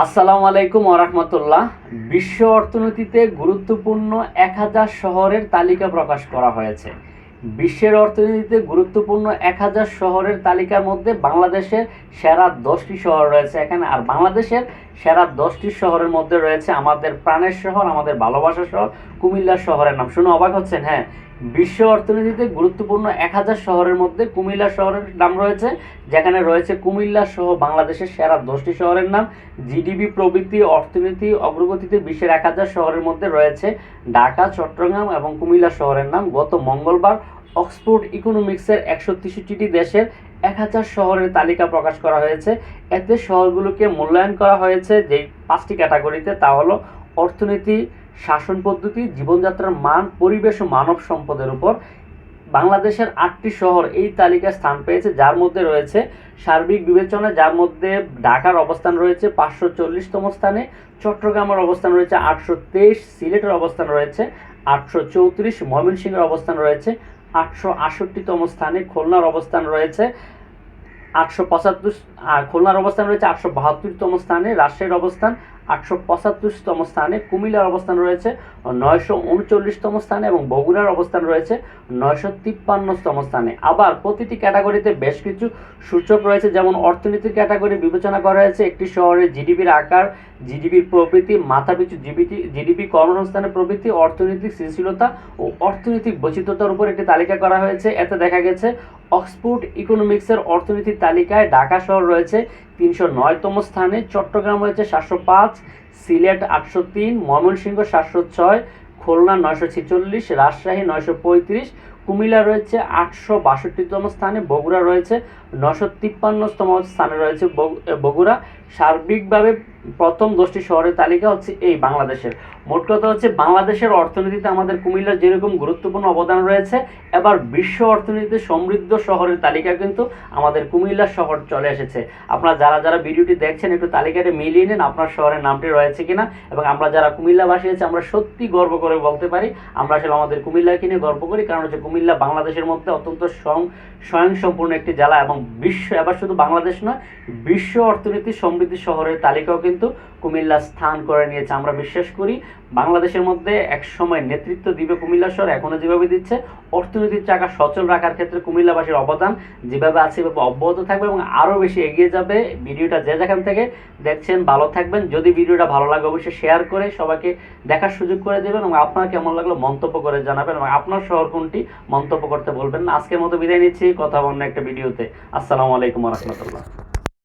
আসসালামু আলাইকুম ওরহমতুল্লাহ বিশ্ব অর্থনীতিতে গুরুত্বপূর্ণ এক হাজার শহরের তালিকা প্রকাশ করা হয়েছে। বিশ্বের অর্থনীতিতে গুরুত্বপূর্ণ এক হাজার শহরের তালিকার মধ্যে বাংলাদেশের সেরা দশটি শহর রয়েছে এখানে। আর বাংলাদেশের সেরা দশটি শহরের মধ্যে রয়েছে আমাদের প্রাণের শহর, আমাদের ভালোবাসার শহর কুমিল্লা শহরের নাম। শুনে অবাক হচ্ছেন হ্যাঁ। বিশ্ব অর্থনীতিতে গুরুত্বপূর্ণ এক হাজার শহরের মধ্যে কুমিল্লা শহরের নাম রয়েছে, যেখানে রয়েছে কুমিল্লা সহ বাংলাদেশের সেরা দশটি শহরের নাম। জিডিপি প্রবৃত্তি, অর্থনীতি অগ্রগতিতে বিশ্বের এক হাজার শহরের মধ্যে রয়েছে ঢাকা, চট্টগ্রাম এবং কুমিল্লা শহরের নাম। গত মঙ্গলবার অক্সফোর্ড ইকোনমিক্সের একশো তেষট্টিটি দেশের এক হাজার শহরের তালিকা প্রকাশ করা হয়েছে। এতে শহরগুলোকে মূল্যায়ন করা হয়েছে। যেই পাঁচটি ক্যাটাগরিতে তা হলো অর্থনীতি, শাসন পদ্ধতি, জীবনযাত্রার মান, পরিবেশ ও মানব সম্পদের উপর। বাংলাদেশের আটটি শহর এই তালিকায় স্থান পেয়েছে, যার মধ্যে রয়েছে সার্বিক বিবেচনা, যার মধ্যে ঢাকার অবস্থান রয়েছে পাঁচশো চল্লিশতম স্থানে, চট্টগ্রামের অবস্থান রয়েছে আটশো তেইশ, সিলেটের অবস্থান রয়েছে আটশো চৌত্রিশ, ময়মনসিংহের অবস্থান রয়েছে আটশো আটষট্টিতম স্থানে খুলনার অবস্থান রয়েছে। আটশো পঁচাত্তর খুলনার অবস্থান রয়েছে আটশো বাহাত্তরতম স্থানে। রাজশাহীর অবস্থান আটশো পঁচাত্তরতম স্থানে কুমিল্লার অবস্থান রয়েছে, নয়শো উনচল্লিশতম স্থানে এবং বগুড়ার অবস্থান রয়েছে, নয়শো তিপ্পান্নতম স্থানে। আবার প্রতিটি ক্যাটাগরিতে বেশ কিছু সূচক রয়েছে, যেমন অর্থনীতির ক্যাটাগরি বিবেচনা করা হয়েছে, একটি শহরের জিডিপির আকার, জিডিপির প্রবৃদ্ধি মাথাপিছু জিডিপি জিডিপি কর্মসংস্থানের প্রবৃদ্ধি অর্থনৈতিক সৃজনশীলতা ও অর্থনৈতিক বৈচিত্র্যতার উপর একটি তালিকা করা হয়েছে। এতে দেখা গেছে অক্সফোর্ড ইকোনমিক্সের অর্থনীতির তালিকায় ঢাকা শহর রয়েছে তিনশো নয়তম স্থানে, চট্টগ্রাম রয়েছে সাতশো পাঁচ, সিলেট আটশো তিন, ময়মনসিংহ সাতশো ছয়, খুলনা নয়শো ছেচল্লিশ, রাজশাহী নয়শো পঁয়ত্রিশ কুমিল্লা রয়েছে আটশো বাষট্টিতম স্থানে, বগুড়া রয়েছে নশো তিপ্পান্নতম স্থানে রয়েছে বগ- বগুড়া। সার্বিকভাবে প্রথম দশটি শহরের তালিকা হচ্ছে এই বাংলাদেশের। মোট কথা হচ্ছে বাংলাদেশের অর্থনীতিতে আমাদের কুমিল্লার যেরকম গুরুত্বপূর্ণ অবদান রয়েছে, এবার বিশ্ব অর্থনীতিতে সমৃদ্ধ শহরের তালিকা কিন্তু আমাদের কুমিল্লা শহর চলে এসেছে। আপনারা যারা যারা ভিডিওটি দেখছেন, একটু তালিকাটা মিলিয়ে নিন, আপনার শহরের নামটি রয়েছে কিনা, এবং আমরা যারা কুমিল্লাবাসী আছি, আমরা সত্যি গর্ব করে বলতে পারি, আমরা আসলে আমাদের কুমিল্লাকে নিয়ে গর্ব করি, কারণ হচ্ছে কুমিল্লা বাংলাদেশের মধ্যে অত্যন্ত স্বয়ং স্বয়ংসম্পূর্ণ একটি জেলা এবং বিশ্ব, এবার শুধু বাংলাদেশ নয়, বিশ্ব অর্থনীতি সমৃদ্ধি শহরের তালিকাও কিন্তু কুমিল্লা স্থান করে নিয়েছে। আমরা বিশ্বাস করি বাংলাদেশের মধ্যে এক সময় নেতৃত্ব দিবে কুমিল্লা শহর, এখনও যেভাবে দিচ্ছে অর্থনীতির চাকা সচল রাখার ক্ষেত্রে কুমিল্লাবাসীর অবদান যেভাবে আছে সেভাবে অব্যাহত থাকবে এবং আরও বেশি এগিয়ে যাবে। ভিডিওটা যে যেখান থেকে দেখছেন, ভালো থাকবেন। যদি ভিডিওটা ভালো লাগে, অবশ্যই শেয়ার করে সবাইকে দেখার সুযোগ করে দেবেন এবং আপনার কেমন লাগল মন্তব্য করে জানাবেন এবং আপনার শহর কোনটি মন্তব্য করতে বলবেন আজকের মতো বিদায় নিচ্ছি, কথা অন্য একটা ভিডিওতে। আসসালামু আলাইকুম রহমতুল্লাহ।